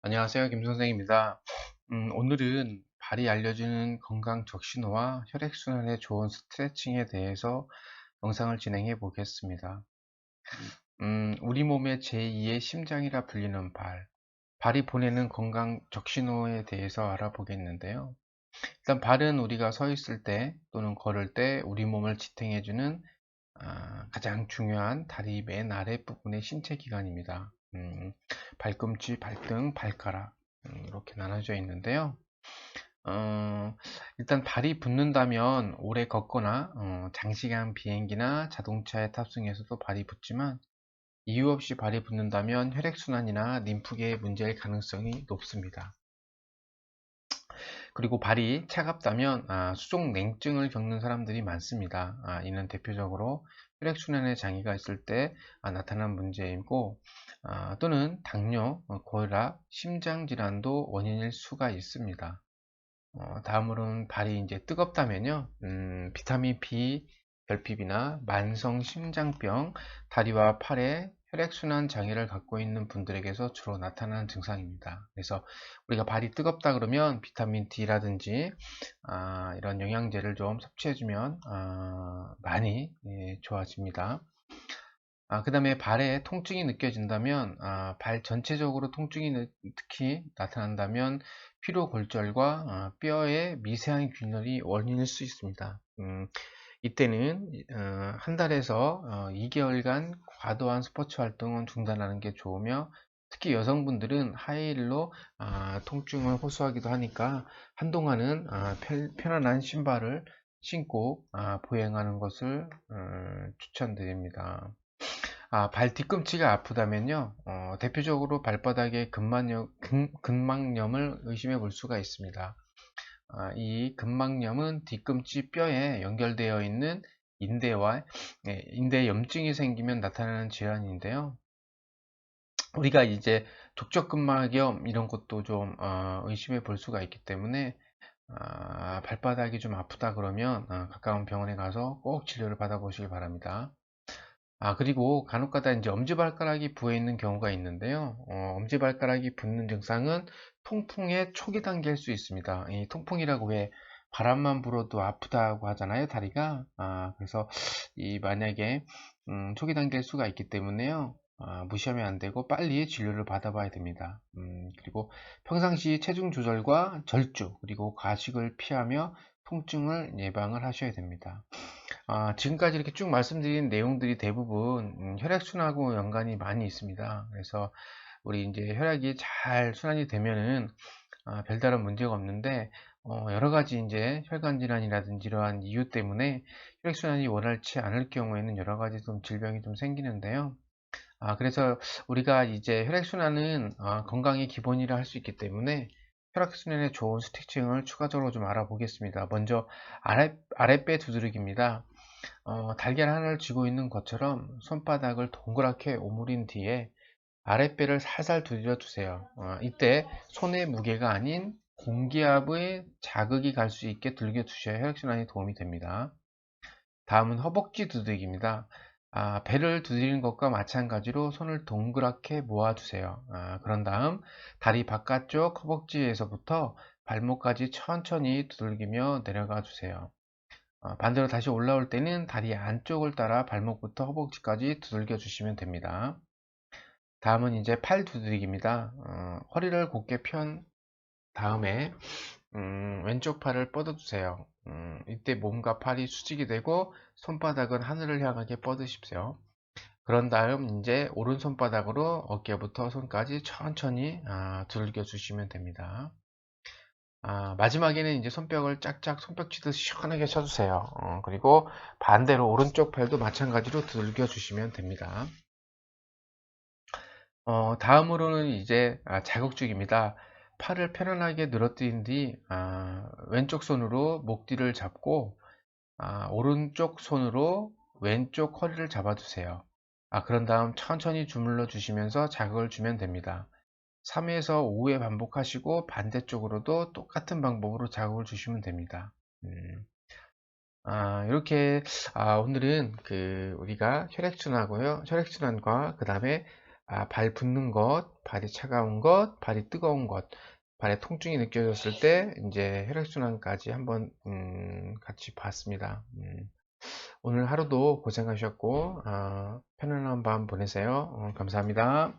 안녕하세요. 김 선생입니다. 음, 오늘은 발이 알려주는 건강 적신호와 혈액순환에 좋은 스트레칭에 대해서 영상을 진행해 보겠습니다. 음, 우리 몸의 제2의 심장이라 불리는 발, 발이 보내는 건강 적신호에 대해서 알아보겠는데요. 일단 발은 우리가 서 있을 때 또는 걸을 때 우리 몸을 지탱해주는 아, 가장 중요한 다리 맨 아랫부분의 신체 기관입니다. 음, 발꿈치, 발등, 발가락 음, 이렇게 나눠져 있는데요. 어, 일단 발이 붙는다면 오래 걷거나 어, 장시간 비행기나 자동차에 탑승해서도 발이 붙지만 이유 없이 발이 붙는다면 혈액순환이나 림프계의 문제일 가능성이 높습니다. 그리고 발이 차갑다면 아, 수족 냉증을 겪는 사람들이 많습니다. 아, 이는 대표적으로 혈액순환에 장애가 있을 때 아, 나타난 문제이고 아, 또는 당뇨, 어, 고혈압, 심장질환도 원인일 수가 있습니다. 어, 다음으로는 발이 이제 뜨겁다면요, 음, 비타민 B 결핍이나 만성 심장병, 다리와 팔에 혈액순환 장애를 갖고 있는 분들에게서 주로 나타나는 증상입니다. 그래서 우리가 발이 뜨겁다 그러면 비타민 D라든지 아, 이런 영양제를 좀 섭취해주면 아, 많이 예, 좋아집니다. 아, 그 다음에 발에 통증이 느껴진다면 아, 발 전체적으로 통증이 특히 나타난다면 피로골절과 아, 뼈의 미세한 균열이 원인일 수 있습니다. 음, 이때는 어, 한 달에서 어, 2개월간 과도한 스포츠 활동은 중단하는 게 좋으며 특히 여성분들은 하이힐로 아, 통증을 호소하기도 하니까 한동안은 아, 편안한 신발을 신고 아, 보행하는 것을 음, 추천드립니다. 아, 발 뒤꿈치가 아프다면요 어, 대표적으로 발바닥에 근막염, 근, 막염을 의심해 볼 수가 있습니다. 아, 이 근막염은 뒤꿈치 뼈에 연결되어 있는 인대와 네, 인대 염증이 생기면 나타나는 질환인데요. 우리가 이제 족저근막염 이런 것도 좀 어, 의심해 볼 수가 있기 때문에 아, 발바닥이 좀 아프다 그러면 어, 가까운 병원에 가서 꼭 진료를 받아보시기 바랍니다. 아 그리고 간혹가다 이제 엄지발가락이 부어 있는 경우가 있는데요 어, 엄지발가락이 붓는 증상은 통풍의 초기 단계일 수 있습니다. 이 통풍이라고 왜 바람만 불어도 아프다고 하잖아요 다리가. 아, 그래서 이 만약에 음, 초기 단계일 수가 있기 때문에요. 아, 무시하면 안 되고 빨리 진료를 받아봐야 됩니다. 음, 그리고 평상시 체중 조절과 절주 그리고 과식을 피하며 통증을 예방을 하셔야 됩니다. 아, 지금까지 이렇게 쭉 말씀드린 내용들이 대부분 음, 혈액순환하고 연관이 많이 있습니다. 그래서 우리 이제 혈액이 잘 순환이 되면은 아, 별다른 문제가 없는데 어, 여러 가지 이제 혈관 질환이라든지 이러한 이유 때문에 혈액 순환이 원활치 않을 경우에는 여러 가지 좀 질병이 좀 생기는데요. 아, 그래서 우리가 이제 혈액 순환은 아, 건강의 기본이라 할 수 있기 때문에 혈액 순환에 좋은 스티칭을 추가적으로 좀 알아보겠습니다. 먼저 아랫, 아랫배 두드러기입니다. 어, 달걀 하나를 쥐고 있는 것처럼 손바닥을 동그랗게 오므린 뒤에 아랫배를 살살 두드려 주세요. 어, 이때 손의 무게가 아닌 공기압의 자극이 갈 수 있게 들겨 주셔야 혈액순환에 도움이 됩니다. 다음은 허벅지 두들기입니다. 아, 배를 두드리는 것과 마찬가지로 손을 동그랗게 모아주세요. 아, 그런 다음 다리 바깥쪽 허벅지에서부터 발목까지 천천히 두들기며 내려가 주세요. 어, 반대로 다시 올라올 때는 다리 안쪽을 따라 발목부터 허벅지까지 두들겨 주시면 됩니다. 다음은 이제 팔 두드리기입니다. 어, 허리를 곧게 편 다음에 음, 왼쪽 팔을 뻗어주세요. 음, 이때 몸과 팔이 수직이 되고 손바닥은 하늘을 향하게 뻗으십시오. 그런 다음 이제 오른손바닥으로 어깨부터 손까지 천천히 아, 두들겨 주시면 됩니다. 아, 마지막에는 이제 손뼉을 짝짝 손뼉 치듯 시원하게 쳐주세요. 어, 그리고 반대로 오른쪽 팔도 마찬가지로 두들겨 주시면 됩니다. 어, 다음으로는 이제 아, 자극죽입니다. 팔을 편안하게 늘어뜨린 뒤 아, 왼쪽 손으로 목 뒤를 잡고 아, 오른쪽 손으로 왼쪽 허리를 잡아주세요. 아, 그런 다음 천천히 주물러 주시면서 자극을 주면 됩니다. 3회에서 5회 반복하시고 반대쪽으로도 똑같은 방법으로 자극을 주시면 됩니다. 음. 아, 이렇게 아, 오늘은 그 우리가 혈액순환하고요. 혈액순환과 그 다음에 아, 발 붓는 것, 발이 차가운 것, 발이 뜨거운 것, 발에 통증이 느껴졌을 때 이제 혈액순환까지 한번 음, 같이 봤습니다. 음, 오늘 하루도 고생하셨고 아, 편안한 밤 보내세요. 어, 감사합니다.